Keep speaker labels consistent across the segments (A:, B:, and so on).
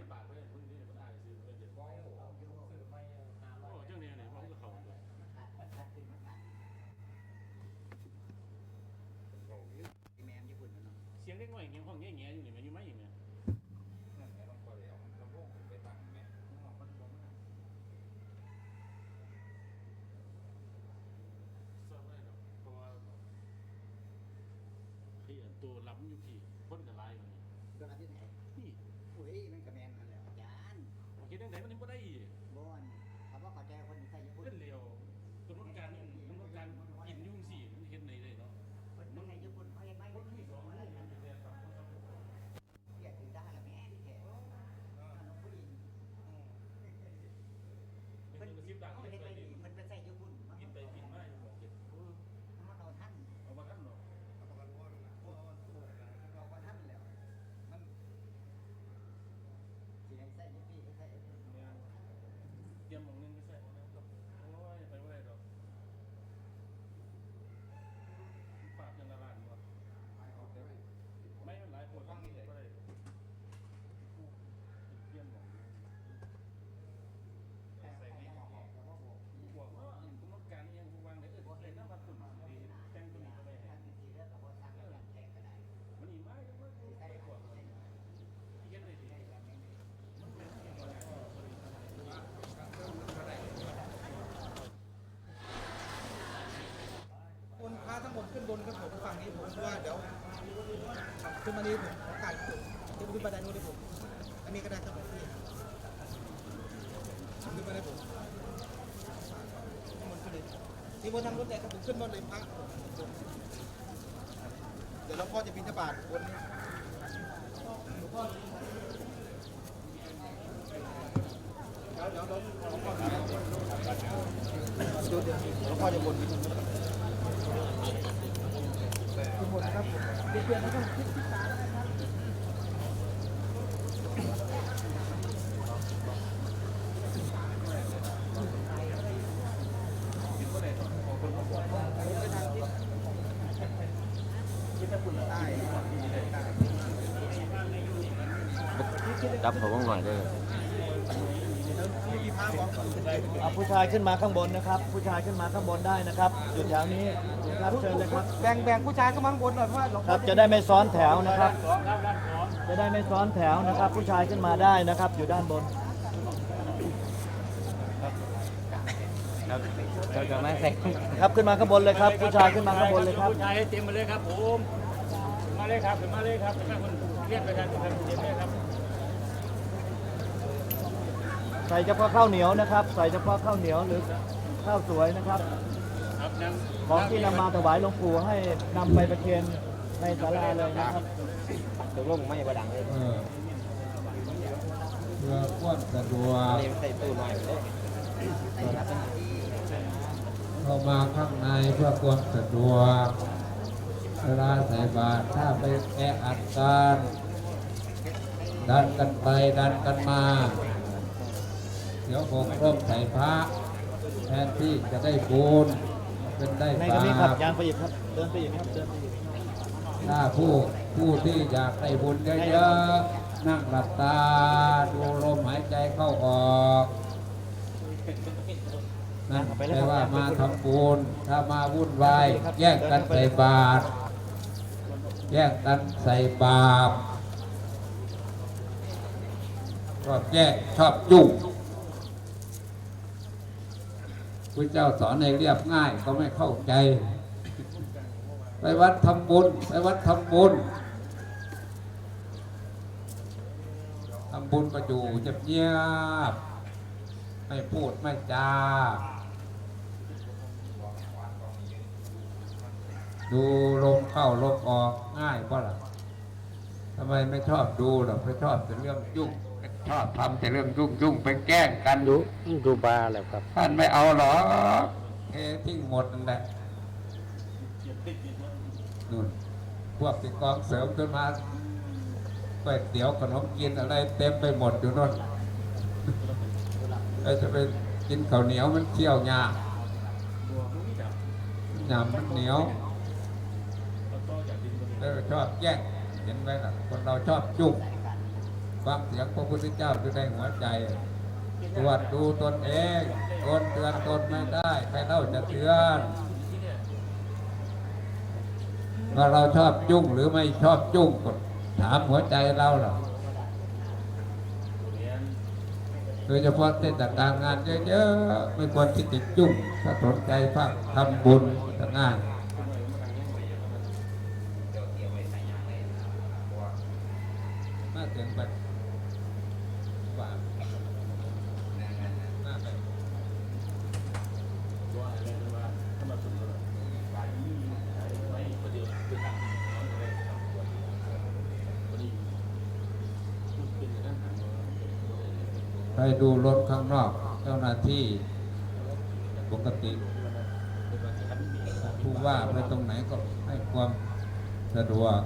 A: องได้เอามันอยากใส่สตาใส่หลายแค่หน่อยๆจักสองสามเม็ดอะมิใส่งอยใส่มันก็หนัก
B: เสียงเล็กน้อยอย่างเงี้ยห้องแง่ๆอยู่นี่มันอยู่ไหมอย่างเงี้ยทราบได้ดอเพราะว่าที่ตัวล้ำอยู่พี่คนกับลายอยู่นี่
C: โดนอาทิตย์ไหน
B: นี่
C: อุ้ยมัน ย์
B: โอเคได้ไหนมันยังบ่ได้อีก
C: บอนคำว่าเข้าใจคนใส่ญี่ปุ่น
B: เล่นเร็วกำหนดการกำหนดการกินยุ่งสิมันเฮ็ดไหนได้เนาะ
C: คนใส่ญี่ปุ่นเขาเห็นไหมคนที่สองเลยเรียกถือได้ละแม่นี่แกผู้หญิง
B: เป็นกระซิบดัง
C: เขา
B: เฮ็
C: เห็
B: ด
C: น
B: ไป
C: ไป
B: ดิ
C: มันเป็นใส่ญี่ปุ่นมัน
B: กินไปกินมาอยู่บอกเฮ็ดเออ
C: มันเอาท่าน
B: เอามากันเนาะ
C: เอาท่านแล้วมันสีใส่ญี่ปุ่นใส่ญี่ปุ่น
B: เนี่ยเตรียมหมองนึงไปใส่นะครับโอ้ยไปบ่ได้ดอกฝากเงินละล้านบ่ ไม่มันหลายปวดก็ได้ก็ได้เยี่ยมหมอง
C: แต่ใส่ไม่ออกแต่ว่าบอก
B: บวกว่าอันกำหนดการยังวางได้เออเห็นน้ำมาตุ่มดีแต่งตัวนี้ก็ไป
C: ท่า
B: ให้
C: นสีเลือดเราก็สร้างการแข่งก็ได้
B: มันอีกมากยังไม่ได้กว่าที่เห็นได้ดี
D: บนพา ทั้งหมดขึ้นบนครับผมฝั่งนี้ผมว่าเดี๋ยวขึ้นมานี้ผมขอการขึ้นขึ้นบันไดนู้นได้ผมอันนี้ก็ได้ครับผมขึ้นมาได้ผมทั้งหมดขึ้นเลยที่บนทางรถเลยครับผมขึ้นบนเลยพระเดี๋ยวหลวงพ่อจะบินทบาทบนนี้เดี๋ยวเดี๋ยวหลวงพ่อจะดูเดี๋ยวหลวงพ่อจะบน ทุกคนะครับเปลี่ยนนะครับคิดคิดตาแล้วนะครับ
E: จับเขาบ้างหน่อยเด้อ
D: มีพาบอก
E: เอาผู้ชายขึ้นมาข้างบนนะครับ ผู้ชายขึ้นมาข้างบนได้นะครับจุดแถวนี้ ครับเชิญเลยครับ
D: แบ่งแบ่งผู้ชายก็มังบนหน่อยเพราะว่าหลวง
E: ค
D: พ่อ
E: รับจะได้ไม่ซ้อนแถวนะครับ จะได้ไม่ซ้อนแถวนะครับ ผู้ชายขึ้นมาได้นะครับ อยู่ด้านบน
A: เราจะไม่ใส่
E: ครับขึ้นมาข้างบนเลยครับ ผู้ชายขึ้นมาข้างบนเลยครับ
B: ผู้ชายให้เต็มมาเลยครับผมมาเลยครับมาเลยครับถ้าคนเรียกประชาชนเต็มเลยครับ
E: ใส่เฉพาะข้าวเหนียวนะครับ ใส่เฉพาะข้าวเหนียวหรือข้าวสวยนะครับ
B: ครับนั่ง
E: ของที่นำมาถวายหลวงปู่ให้นำไปประเคนในศาลาเลยนะครับ
F: ตกลงไม่ประดัง
A: เออเพื่อความสะดวกเข้ามาข้างในเพื่อความสะดวกเวลาใส่บาตรถ้าไปแออัดกันดันกันไปดันกันมา เดี๋ยวผมเริ่มใส่พระแทนที่จะได้บุญ เป็นได้
E: ใน
A: บา
E: ก็มีครับ
A: ป
E: ยางไปอีกครับ เดินไปอีกครับ เดินไปอีก
A: ถ้าผู้ผู้ที่อยากได้บุญเยอะๆนั่งหลับตา ดูลมหายใจเข้าออกนั่น
E: เอาไปเลย
A: แปล
E: ครับ
A: ว่ามาทำบุญถ้ามาวุ่นวายแยกกันใส่บาตรแยกกันใส่บาปชอบแยกชอบยุ่ง พระเจ้าสอนให้เรียบง่ายก็ไม่เข้าใจ ไปวัดทำบุญไปวัดทำบุญทำบุญก็อยู่เงียบไม่พูดไม่จาดูลมเข้าลมออกง่ายป่ะล่ะทำไมไม่ชอบดูหรอกไม่ชอบแต่เรื่องยุ่ง ชอบทำแต่เรื่องยุ่งยุ่งไปแกล้งกัน
G: ดูดูบาร์แล้วครับ
A: ท่านไม่เอาหรอกเททิ้งหมดนั่นแหละนู่นพวกที่กองเสริมขึ้นมาก๋วยเตี๋ยวขนมกินอะไรเต็มไปหมดอยู่นู่นเราจะไปกินข้าวเหนียวมันเคี่ยวหยาหยามันเหนียวเออชอบแย่งเห็นไหมล่ะคนเราชอบจุ่ง ฟังเสียงพระพุทธเจ้าจะได้หัวใจ ตรวจดูตนเองตนเตือนตนไม่ได้ใครเล่าจะเตือนว่าเราชอบยุ่งหรือไม่ชอบยุ่งก็ถามหัวใจเราหรอโดยเฉพาะเทศกาลงานเยอะๆไม่ควรที่จะยุ่งถ้าสนใจพักทำบุญทำงานมาถึง ไปว่าน่าไปไปดูรถข้างนอกเจ้าหน้าที่ปกติผู้ว่าไปตรงไหนก็ให้ความสะดวก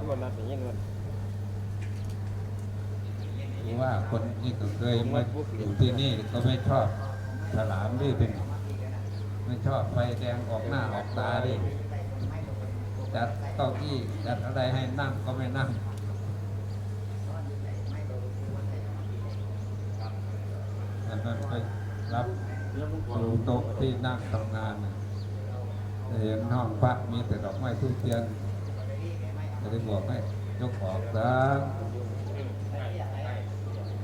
A: ผู้ว่าคนนี้ก็เคยมาอยู่ที่นี่ก็ไม่ชอบฉลามดิเป็น ไม่ชอบไฟแดงออกหน้าออกตาดิจัดเก้าอี้จัดอะไรให้นั่งก็ไม่นั่งอันนั้นไปรับดูโต๊ะที่นั่งทำงานเห็นห้องพระมีแต่ดอกไม้ทุกเทียนจะได้บอกให้ยกออกซะ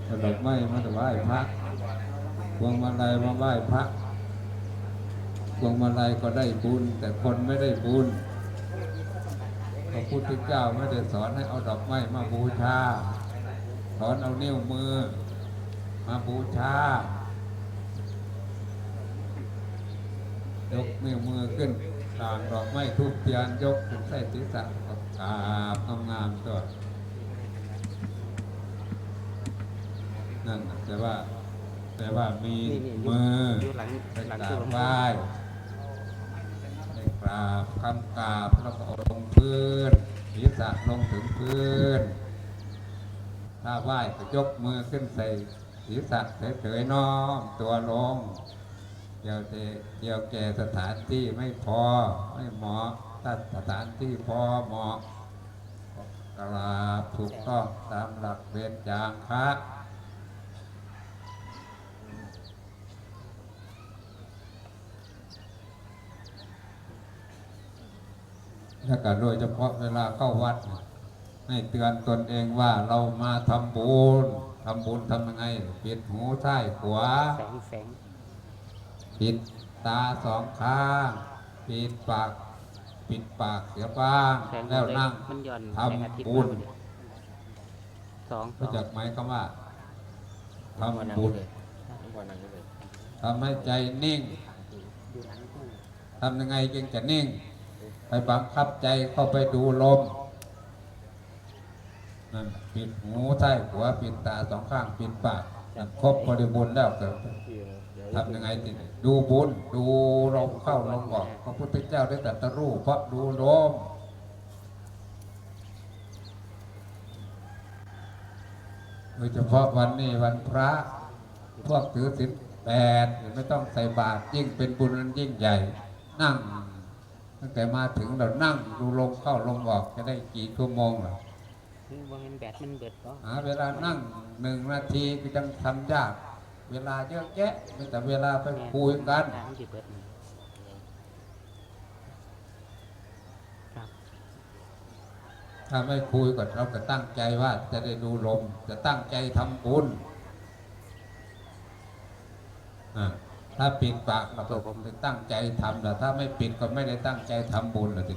A: เอาดอกไม้มาถวายพระพวงมาลัยมาไหว้พระพวงมาลัยก็ได้บุญ แต่คนไม่ได้บุญพระพุทธเจ้าไม่ได้สอนให้เอาดอกไม้มาบูชา สอนเอานิ้วมือ มาบูชายกนิ้วมือขึ้นต่างดอกไม้ทุกเทียนยกขึ้นใส่ศีรษะกราบงามๆตัว นั่นน่ะแต่ว่า แต่ว่ามี
G: นี่นี่
A: มือ
G: อยู่หลัง
A: ไป
G: หลัง
A: กรา
G: ตู้
A: บ
G: ลง
A: ไหว้ไปกราบคำกราบแล้วก็เอาลงพื้นศีรษะลงถึงพื้น ถ้าไหว้ก็ยกมือขึ้นใส่ศีรษะเฉยๆน้อมตัวลงเกี่ยวเตเกี่ยวแก่สถานที่ไม่พอไม่เหมาะถ้าสถานที่พอเหมาะก็กราบถูกต้องตามหลักเวรจางคะ แล้วก็โดยเฉพาะเวลาเข้าวัดเนี่ยให้เตือนตนเองว่าเรามาทำบุญทำบุญทำยังไง ปิดหูซ้ายขวา
G: แสงแสง
A: ปิดตาสองข้างปิดปากปิดปากเสียบ้าง
G: แสง
A: แล้วนั่ง
G: มันหย่อน
A: ท
G: แสงอาทิตย์ำ
A: บุญ
G: มาพอดีสองส
A: รู้
G: อง
A: จักไหมคำว่าทำบุญทำให้ใจนิ่ง
G: อยู่หลังตู้
A: ทำยังไงจึงจะนิ่ง ไปบังคับใจเข้าไปดูลมนั่นปิดหูซ้ายขวปิดตาสองข้างปิดปากนั่นครบบริบูรณ์แล้วเกิดทำยังไงติดูบุญดูลมเข้าลมออกพระพุทธเจ้าได้ตรัสรู้เพราะดูลมโดยเฉพาะวันนี้วันพระพวกถือศีลแปดไม่ต้องใส่บาตรยิ่งเป็นบุญนั้นยิ่งใหญ่ นั่ง ตั้งแต่มาถึงเรานั่งดูลมเข้าลมออกจะได้กี่ชั่วโมงหรอ
G: นี่ว่าเงินแบตมันเบิดก็
A: หาเวลานั่งหนึ่งนาทีก็ยังทำยาก เวลาเยอะแยะมีแต่เวลาไปคุยกัน
G: ทางที่เบิดนี่ครับ
A: ถ้าไม่คุยก็เราก็ตั้งใจว่าจะได้ดูลม จะตั้งใจทำบุญอะ ถ้าปิดปากเราก็ผมจะตั้งใจทำแต่ถ้าไม่ปิดก็ไม่ได้ตั้งใจทำบุญละที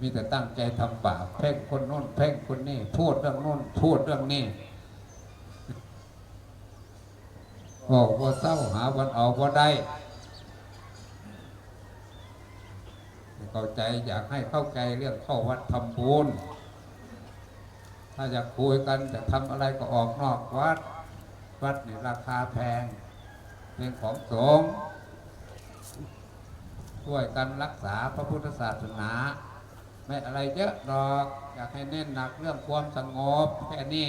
A: มีแต่ตั้งใจทำบาปเพ่งคนโน้นเพ่งคนนี้ พูดเรื่องโน้นพูดเรื่องนี้บอกว่าเศร้าหาวันออกว่าได้เข้าใจอยากให้เข้าใจเรื่องเข้าวัดทำบุญถ้าอยากคุยกันจะทำอะไรก็ออกนอกวัด วัดนี่ราคาแพง เป็นของสงฆ์ช่วยกันรักษาพระพุทธศาสนา ไม่อะไรเยอะหรอกอยากให้เน้นหนักเรื่องความสงบแค่นี้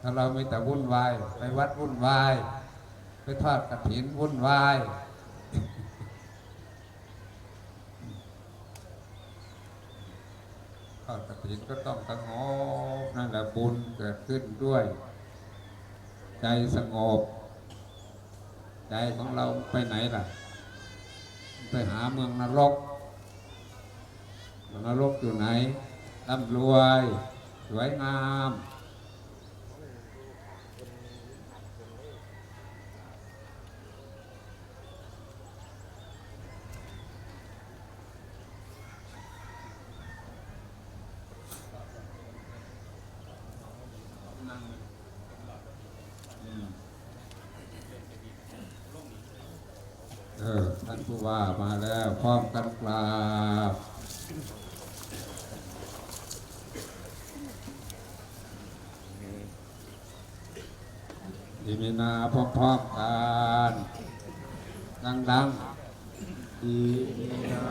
A: ถ้าเราไม่แต่วุ่นวาย ไปวัดวุ่นวาย ไปทอดกระถินวุ่นวาย ทอดกระถินก็ต้องสงบนั่นแหละบุญเกิดขึ้นด้วย ใจสงบ ใจของเราไปไหนล่ะ ไปหาเมืองนรกเมืองนรกอยู่ไหนร่ำรวย สวยงาม ท่านผู้ว่ามาแล้วพร้อมกันกราบอิมินาพร้อมๆกันดังๆอิมินา